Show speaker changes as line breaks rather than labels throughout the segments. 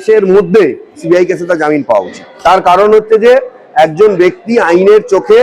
কেসের মধ্যে সিবিআই কেসে তার জামিন পাওয়া উচিত। তার কারণ হচ্ছে যে, একজন ব্যক্তি আইনের চোখে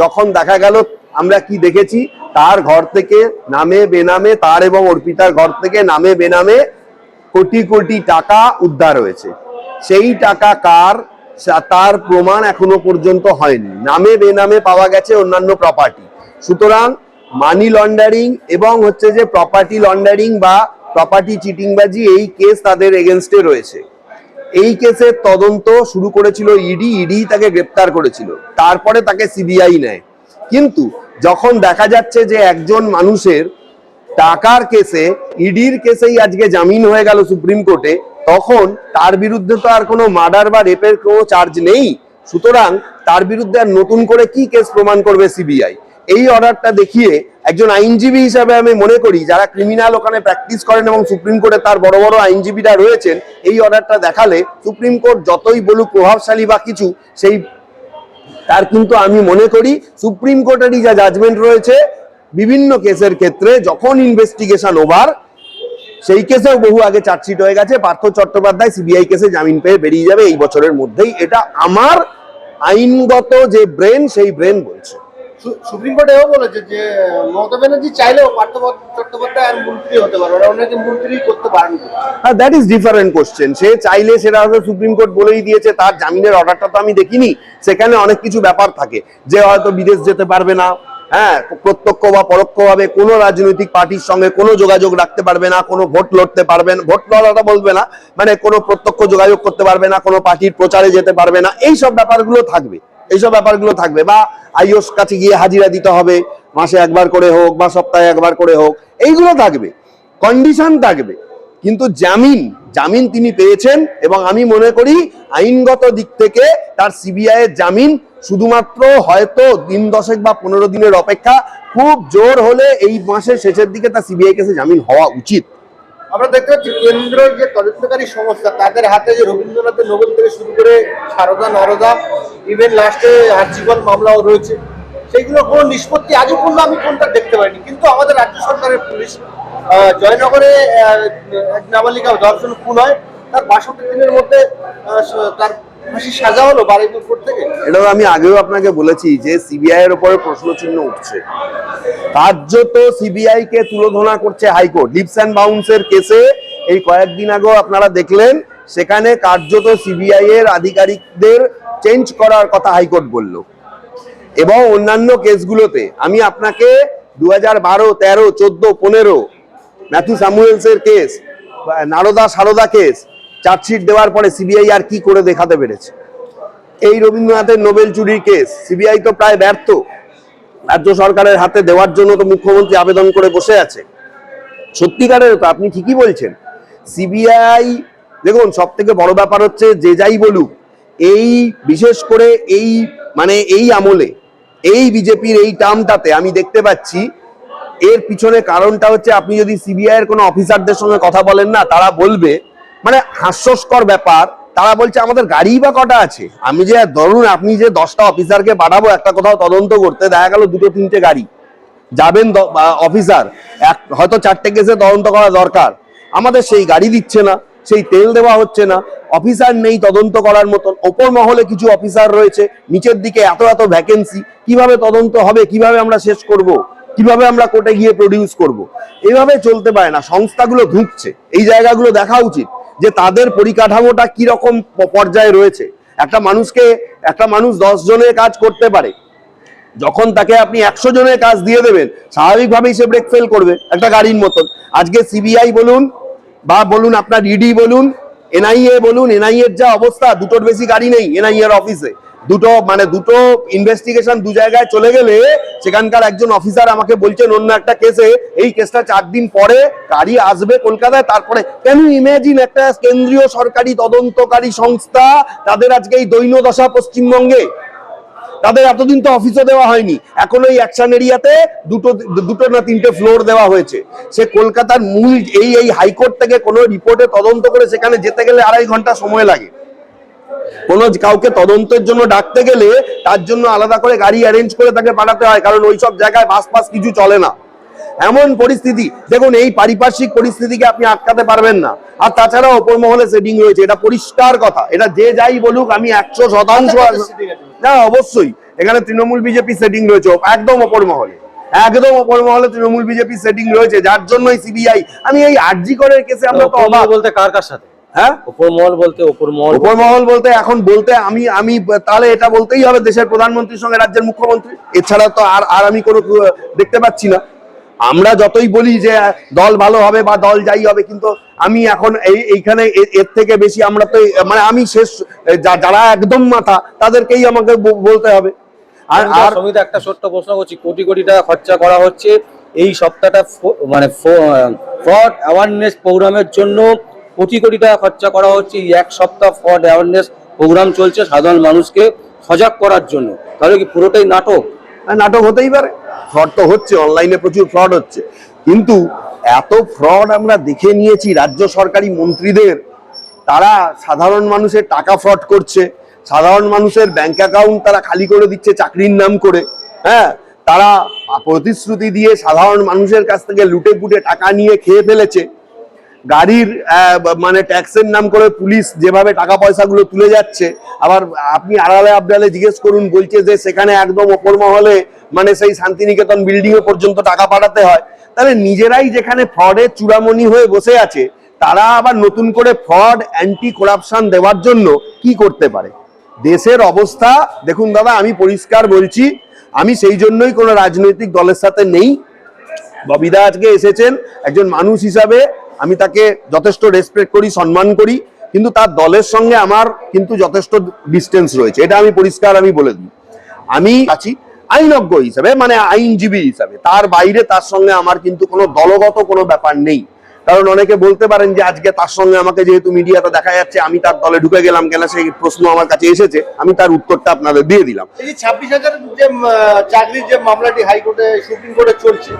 যখন দেখা গেল আমরা কি দেখেছি, তার ঘর থেকে নামে বেনামে, তার এবং অর্পিতার ঘর থেকে নামে বেনামে কোটি কোটি টাকা উদ্ধার হয়েছে। সেই টাকা কার তার প্রমাণ এখনও পর্যন্ত হয়নি। নামে বেনামে পাওয়া গেছে অন্যান্য প্রপার্টি সুতরাং মানি লন্ডারিং এবং হচ্ছে যে প্রপার্টি লন্ডারিং বা প্রপার্টি চিটিংবাজি এই কেস তাদের এগেনস্টে রয়েছে। এই কেসের তদন্ত শুরু করেছিল ইডি ইডি তাকে গ্রেপ্তার করেছিল। তারপরে তাকে সিবিআই নেয়। কিন্তু যখন দেখা যাচ্ছে যে একজন মানুষের টাকার কেসে, ইডির কেসেই আজকে জামিন হয়ে গেল সুপ্রিম কোর্টে, তখন তার বিরুদ্ধে তো আর কোনো মার্ডার বা রেপের কোনো চার্জ নেই। সুতরাং তার বিরুদ্ধে আর নতুন করে কি কেস প্রমাণ করবে সিবিআই? এই অর্ডারটা দেখিয়ে একজন আইনজীবী হিসাবে আমি মনে করি, যারা ক্রিমিনাল ওখানে প্র্যাকটিস করেন এবং সুপ্রিম কোর্টে তার বড় বড় আইনজীবীরা রয়েছেন, এই অর্ডারটা দেখালে সুপ্রিম কোর্ট যতই বলুক প্রভাবশালী বা কিছু, সেই তার কিন্তু আমি মনে করি সুপ্রিম কোর্টেরই যা জাজমেন্ট রয়েছে, বিভিন্ন কেসের ক্ষেত্রে যখন ইনভেস্টিগেশন ওভার সেই কেসেও বহু আগে চার্জশিট হয়ে গেছে। পার্থ চট্টোপাধ্যায় সিবিআই কেসে জামিন পেয়ে বেরিয়ে যাবে এই বছরের মধ্যেই। এটা আমার আইনগত যে ব্রেন সেই ব্রেন বলছে।
সুপ্রিম কোর্ট এও বলেছে যে, মমতা ব্যানার্জি চাইলেও পার্থ চট্টোপাধ্যায় মন্ত্রী হতে মন্ত্রী করতে পারেন
হ্যাঁ দ্যাট ইজ ডিফারেন্ট কোশ্চেন সে চাইলে সেটা হয়তো সুপ্রিম কোর্ট বলেই দিয়েছে, তার জামিনের অর্ডারটা তো আমি দেখিনি। সেখানে অনেক কিছু ব্যাপার থাকে। যে হয়তো বিদেশ যেতে পারবে না হ্যাঁ প্রত্যক্ষ বা পরোক্ষভাবে কোনো রাজনৈতিক পার্টির সঙ্গে কোনো যোগাযোগ রাখতে পারবে না, কোনো ভোট লড়তে পারবে ভোট লড়াটা বলবে না মানে কোনো প্রত্যক্ষ যোগাযোগ করতে পারবে না, কোনো পার্টির প্রচারে যেতে পারবে না এই সব ব্যাপারগুলো থাকবে। এইসব ব্যাপারগুলো থাকবে বা আইওস কাছে গিয়ে হাজিরা দিতে হবে, মাসে একবার করে হোক বা সপ্তাহে একবার করে হোক, এইগুলো থাকবে কন্ডিশন থাকবে। কিন্তু জামিন জামিন তিনি পেয়েছেন এবং আমি মনে করি আইনগত দিক থেকে তার সিবিআই এর জামিন শুধুমাত্র হয়তো দিন দশেক বা পনেরো দিনের অপেক্ষা, খুব জোর হলে এই মাসের শেষের দিকে তার সিবিআই কেসে জামিন হওয়া উচিত।
আমরা দেখতে পাচ্ছি কেন্দ্রের যে তদন্তকারী সংস্থা, তাদের হাতে যে রবীন্দ্রনাথের নোবেল থেকে শুরু করে সারদা, নরদা ইভেন লাস্টে আর্জিকল মামলাও রয়েছে। সেইগুলো কোনো নিষ্পত্তি আজও পর্যন্ত আমি কোনটা দেখতে পাইনি। কিন্তু আমাদের রাজ্য সরকারের পুলিশ জয়নগরে এক নাবালিকা দর্শন খুন হয়। তার বাষট্টি দিনের মধ্যে তার
এটা আমি আগেও আপনাকে বলেছি যে সিবিআই এর উপরে প্রশ্ন চিহ্ন উঠছে। কার্যত সিবিআই কে তুলোধনা করছে হাইকোর্ট। লিপস অ্যান্ড বাউন্সের কেসে এই কয়েকদিন আগেও আপনারা দেখলেন, সেখানে কার্যত সিবিআই এর আধিকারিকদের চেঞ্জ করার কথা হাইকোর্ট বলল। এবং অন্যান্য কেসগুলোতে, আমি আপনাকে দু হাজার বারো, তেরো, চোদ্দ, পনেরো Matthew স্যামুয়েলসের case Narada Saradha case chargesheet দেওয়ার পরে সিবিআই আর কি করে দেখাতে পেরেছে? এই রবীন্দ্রনাথের নোবেল চুরির কেস, সিবিআই তো প্রায় ব্যর্থ। রাজ্য সরকারের হাতে দেওয়ার জন্য তো মুখ্যমন্ত্রী আবেদন করে বসে আছে। সত্যিকারের তো আপনি ঠিকই বলছেন। সিবিআই, দেখুন সব থেকে বড় ব্যাপার হচ্ছে যে যাই বলুক, এই, বিশেষ করে এই মানে এই আমলে, এই বিজেপির এই টার্মটাতে আমি দেখতে পাচ্ছি, এর পিছনে কারণটা হচ্ছে আপনি যদি সিবিআই এর কোনো অফিসারদের সঙ্গে কথা বলেন না, তারা বলবে মানে হাস্যস্কর ব্যাপার। তারা বলছে, আমাদের গাড়ি বা কটা আছে? আমি যে, ধরুন আপনি যে দশটা অফিসারকে পাঠাবো, একটা কোথাও তদন্ত করতে, দেখা গেল দুটো, তিনটে গাড়ি। যাবেন অফিসার এক, হয়তো চারটে কেসে তদন্ত করা দরকার। আমাদের সেই গাড়ি দিচ্ছে না, সেই তেল দেওয়া হচ্ছে না। অফিসার নেই তদন্ত করার মতন। ওপর মহলে কিছু অফিসার রয়েছে। নিচের দিকে এত এত ভ্যাকেন্সি কীভাবে তদন্ত হবে? কীভাবে আমরা শেষ করব? কীভাবে আমরা কোর্টে গিয়ে প্রডিউস করব? এভাবে চলতে পারে না। সংস্থাগুলো ধুঁকছে। এই জায়গাগুলো দেখা উচিত। যে তাদের পরিকাঠামোটা কি রকম পর্যায়ে রয়েছে। একটা মানুষকে, একটা মানুষ দশ জনের কাজ করতে পারে। যখন তাকে আপনি একশো জনের কাজ দিয়ে দেবেন, স্বাভাবিকভাবেই সে ব্রেক ফেল করবে, একটা গাড়ির মতন। আজকে সিবিআই বলুন, বা বলুন আপনার ইডি বলুন এনআইএ বলুন এনআইএর যা অবস্থা, দুটোর বেশি গাড়ি নেই এনআইএর অফিসে দুটো মানে দুটো ইনভেস্টিগেশন দু জায়গায় চলে গেলে সেখানকার একজন অফিসার আমাকে বলছেন, অন্য একটা কেসে এই কেসটা চার দিন পরে গাড়ি আসবে কলকাতায়, তারপরে কেন ইমেজিন একটা কেন্দ্রীয় সরকারি তদন্তকারী সংস্থা তাদের আজকে এই দৈন্য দশা পশ্চিমবঙ্গে? তাদের এতদিন তো অফিসও দেওয়া হয়নি। এখন ওই অ্যাকশন এরিয়াতে দুটো দুটো না তিনটে ফ্লোর দেওয়া হয়েছে। সে কলকাতার মূল, এই এই হাইকোর্ট থেকে কোনো রিপোর্টে তদন্ত করে সেখানে যেতে গেলে আড়াই ঘণ্টা সময় লাগে। কোনো কাউকে তদন্তের জন্য ডাকতে গেলে তার জন্য আলাদা করে গাড়ি অ্যারেঞ্জ করে তাকে পাঠাতে হয় কারণ ওই সব জায়গায় বাস পাস কিছু চলে না। এমন পরিস্থিতি দেখুন এই পারিপার্শ্বিক পরিস্থিতিকে আপনি আটকাতে পারবেন না। আর তাছাড়া ওপর মহলে সেটিং রয়েছে এটা পরিষ্কার কথা। এটা যে যাই বলুক আমি একশো শতাংশ না অবশ্যই। এখানে তৃণমূল বিজেপি সেটিং রয়েছে একদম ওপর মহলে। একদম ওপর মহলে তৃণমূল বিজেপি সেটিং রয়েছে যার জন্যই সিবিআই আমি এই আরজি করের কেসে আমরা তো অবাক।
বলতে কার কার সাথে?
হ্যাঁ?
ওপর মহল বলতে ওপর মহল
ওপর মহল বলতে এখন বলতে আমি আমি তাহলে এটা বলতেই হবে দেশের প্রধানমন্ত্রীর সঙ্গে রাজ্যের মুখ্যমন্ত্রী। এছাড়া তো আর আর আমি কোনো দেখতে পাচ্ছি না। আমরা যতই বলি যে দল ভালো হবে বা দল যাই হবে কিন্তু আমি এখন এই এইখানে এর থেকে বেশি আমরা তো মানে আমি শেষ যারা একদম মাথা তাদেরকেই আমাকে বলতে হবে। আর আর
সমিত একটা ছোট্ট প্রশ্ন করছি। কোটি কোটি টাকা খরচা করা হচ্ছে এই সপ্তাহটা মানে ফ্রড অ্যাওয়ারনেস প্রোগ্রামের জন্য কোটি কোটি টাকা খরচা করা হচ্ছে এক সপ্তাহ ফ্রড অ্যাওয়ারনেস প্রোগ্রাম চলছে সাধারণ মানুষকে সজাগ করার জন্য। তাহলে কি পুরোটাই নাটক?
হ্যাঁ, নাটক হতেই পারে। ফ্রড তো হচ্ছে অনলাইনে প্রচুর ফ্রড হচ্ছে। কিন্তু এত ফ্রড আমরা দেখে নিয়েছি রাজ্য সরকারি মন্ত্রীদের তারা সাধারণ মানুষের টাকা ফ্রড করছে সাধারণ মানুষের ব্যাংক অ্যাকাউন্ট তারা খালি করে দিচ্ছে চাকরির নাম করে হ্যাঁ? তারা প্রতিশ্রুতি দিয়ে সাধারণ মানুষের কাছ থেকে লুটে পুটে টাকা নিয়ে খেয়ে ফেলেছে। গাড়ির মানে ট্যাক্সের নাম করে পুলিশ যেভাবে টাকা পয়সাগুলো তুলে যাচ্ছে, আবার আপনি আড়ালে আবডালে জিজ্ঞেস করুন, বলছে যে সেখানে একদম ওপর মহলে মানে সেই শান্তিনিকেতন বিল্ডিং এ পর্যন্ত টাকা পাঠাতে হয়। তাহলে নিজেরাই যেখানে ফ্রডের চূড়ামণি হয়ে বসে আছে, তারা আবার নতুন করে ফ্রড অ্যান্টি করাপশন দেওয়ার জন্য কি করতে পারে? দেশের অবস্থা, দেখুন দাদা, আমি পরিষ্কার বলছি, আমি সেই জন্যই কোনো রাজনৈতিক দলের সাথে নেই। ববিদা আজকে এসেছেন, একজন মানুষ হিসাবে আমি তাকে যথেষ্ট রেসপেক্ট করি, সম্মান করি, কিন্তু তার দলের সঙ্গে আমার কিন্তু যথেষ্ট ডিস্টেন্স রয়েছে। এটা আমি পরিষ্কার আমি বলে দিই। আমি আছি আইনজ্ঞ হিসাবে মানে আইনজীবী হিসাবে। তার বাইরে তার সঙ্গে আমার কিন্তু কোনো দলগত কোনো ব্যাপার নেই। কারণ অনেকে বলতে পারেন যে, আজকে তার সঙ্গে আমাকে যেহেতু মিডিয়াতে দেখা যাচ্ছে, আমি তার দলে ঢুকে গেলাম কেন, সেই প্রশ্ন আমার কাছে এসেছে। আমি তার উত্তরটা আপনাদের দিয়ে দিলাম।
এই ছাব্বিশ হাজার যে চাকরির যে মামলাটি হাইকোর্টে, সুপ্রিম কোর্টে চলছে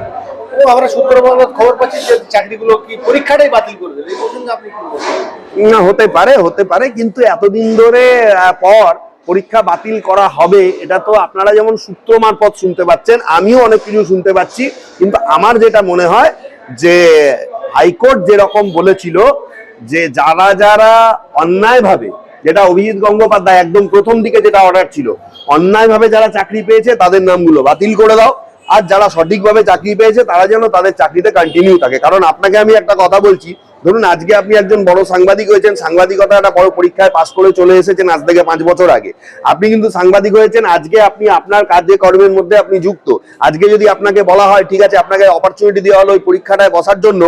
আমরা সূত্র খবর পাচ্ছি যে চাকরিগুলো কি পরীক্ষাটাই বাতিল করে দেবে। এই প্রসঙ্গে আপনি কি বলবেন?
না, হতে পারে হতে পারে, কিন্তু এতদিন ধরে পর পরীক্ষা বাতিল করা হবে, এটা তো আপনারা যেমন সূত্র মারফত শুনতে পাচ্ছেন, আমিও অনেক কিছু শুনতে পাচ্ছি, কিন্তু আমার যেটা মনে হয় যে হাইকোর্ট যেরকম বলেছিল যে যারা যারা অন্যায়ভাবে, যেটা অভিজিৎ গঙ্গোপাধ্যায় একদম প্রথম দিকে যেটা অর্ডার ছিল, অন্যায়ভাবে যারা চাকরি পেয়েছে তাদের নামগুলো বাতিল করে দাও আর যারা সঠিকভাবে চাকরি পেয়েছে, তারা যেন তাদের চাকরিতে কন্টিনিউ থাকে। কারণ আপনাকে আমি একটা কথা বলছি ধরুন, আজকে আপনি একজন বড় সাংবাদিক হয়েছেন সাংবাদিকতা একটা বড় পরীক্ষায় পাশ করে চলে এসেছেন আজ থেকে পাঁচ বছর আগে। আপনি কিন্তু সাংবাদিক হয়েছেন, আজকে আপনি আপনার কাজে কর্মের মধ্যে আপনি যুক্ত। আজকে যদি আপনাকে বলা হয়, ঠিক আছে, আপনাকে অপরচুনিটি দেওয়া হলো ওই পরীক্ষাটায় বসার জন্য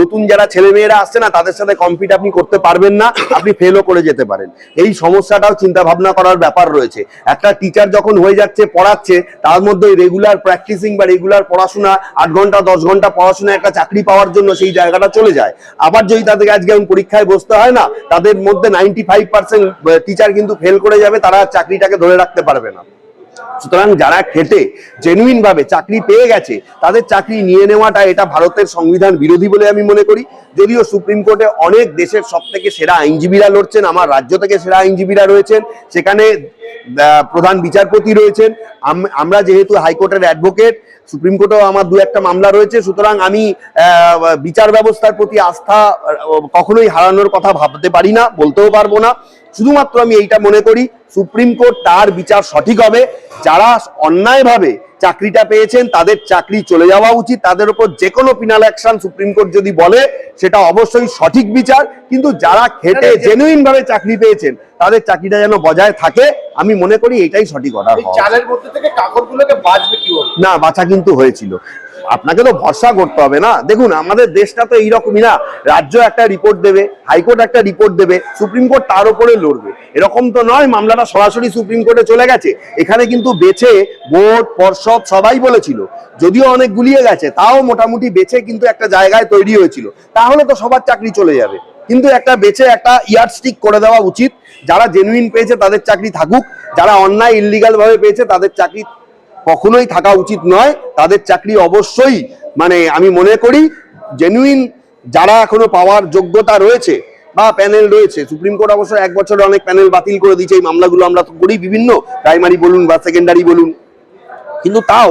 নতুন যারা ছেলে মেয়েরা আসছে না, তাদের সাথে কম্পিট আপনি করতে পারবেন না, আপনি ফেলও করে যেতে পারেন। এই সমস্যাটাও চিন্তা ভাবনা করার ব্যাপার রয়েছে। একটা টিচার যখন হয়ে যাচ্ছে, পড়াচ্ছে, তার মধ্যে রেগুলার প্র্যাকটিসিং বা রেগুলার পড়াশোনা, আট ঘণ্টা, দশ ঘণ্টা পড়াশোনা একটা চাকরি পাওয়ার জন্য সেই জায়গাটা চলে যায়। আবার যদি তাদেরকে আজকে এমন পরীক্ষায় বসতে হয় না, তাদের মধ্যে নাইনটি ফাইভ পার্সেন্ট টিচার কিন্তু ফেল করে যাবে, তারা চাকরিটাকে ধরে রাখতে পারবে না। সুতরাং যারা খেটে জেনুইন ভাবে চাকরি পেয়ে গেছে, তাদের চাকরি নিয়ে নেওয়াটা এটা ভারতের সংবিধান বিরোধী বলে আমি মনে করি। যদিও সুপ্রিম কোর্টে অনেক দেশের সব থেকে সেরা আইনজীবীরা লড়ছেন, আমার রাজ্য থেকে সেরা আইনজীবীরা রয়েছেন, সেখানে প্রধান বিচারপতি রয়েছেন। আম- আমরা যেহেতু হাইকোর্টের অ্যাডভোকেট সুপ্রিম কোর্টেও আমার দু একটা মামলা রয়েছে, সুতরাং আমি বিচার ব্যবস্থার প্রতি আস্থা কখনোই হারানোর কথা ভাবতে পারি না, বলতেও পারব না। শুধুমাত্র আমি এইটা মনে করি সুপ্রিম কোর্ট তার বিচার সঠিক হবে। যারা অন্যায়ভাবে চাকরিটা পেয়েছেন তাদের চাকরি চলে যাওয়া উচিত। তাদের উপর যে কোনো পিনাল অ্যাকশন সুপ্রিম কোর্ট যদি বলে সেটা অবশ্যই সঠিক বিচার। কিন্তু যারা খেটে জেনুইন ভাবে চাকরি পেয়েছেন তাদের চাকরিটা যেন বজায় থাকে আমি মনে করি এটাই সঠিক অর্ডার
চালের মধ্যে থেকে কাকড়গুলোকে বাঁচবে কি
না বাঁচা কিন্তু হয়েছিল। আপনাকে তো ভরসা করতে হবে না। দেখুন, আমাদের দেশটা তো এইরকমই না। রাজ্য একটা রিপোর্ট দেবে, হাইকোর্ট একটা রিপোর্ট দেবে, সুপ্রিম কোর্ট তার উপরে লড়বে। এরকম তো নয়, মামলাটা সরাসরি সুপ্রিম কোর্টে চলে গেছে। এখানে কিন্তু বেছে বোর্ড পর্ষদ সবাই বলেছিল। যদিও অনেক গুলিয়ে গেছে, তাও মোটামুটি বেছে কিন্তু একটা জায়গায় তৈরি হয়েছিল। তাহলে তো সবার চাকরি চলে যাবে। কিন্তু একটা বেছে একটা ইয়ার স্টিক করে দেওয়া উচিত। যারা জেনুইন পেয়েছে তাদের চাকরি থাকুক, যারা অন্যায় ইলিগাল ভাবে পেয়েছে তাদের চাকরি কখনোই থাকা উচিত নয়। তাদের চাকরি অবশ্যই মানে আমি মনে করি জেনুইন যারা এখনও পাওয়ার যোগ্যতা রয়েছে বা প্যানেল রয়েছে, সুপ্রিম কোর্ট অবশ্য এক বছরে অনেক প্যানেল বাতিল করে দিয়েছে, এই মামলাগুলো আমরা করি বিভিন্ন প্রাইমারি বলুন বা সেকেন্ডারি বলুন। কিন্তু তাও,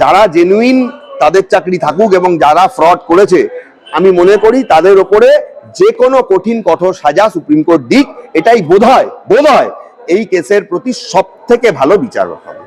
যারা জেনুইন তাদের চাকরি থাকুক এবং যারা ফ্রড করেছে, আমি মনে করি তাদের ওপরে যে কোনো কঠিন, কঠোর সাজা সুপ্রিম কোর্ট দিক, এটাই বোধ হয় বোধ হয় এই কেসের প্রতি সব থেকে ভালো বিচার হবে।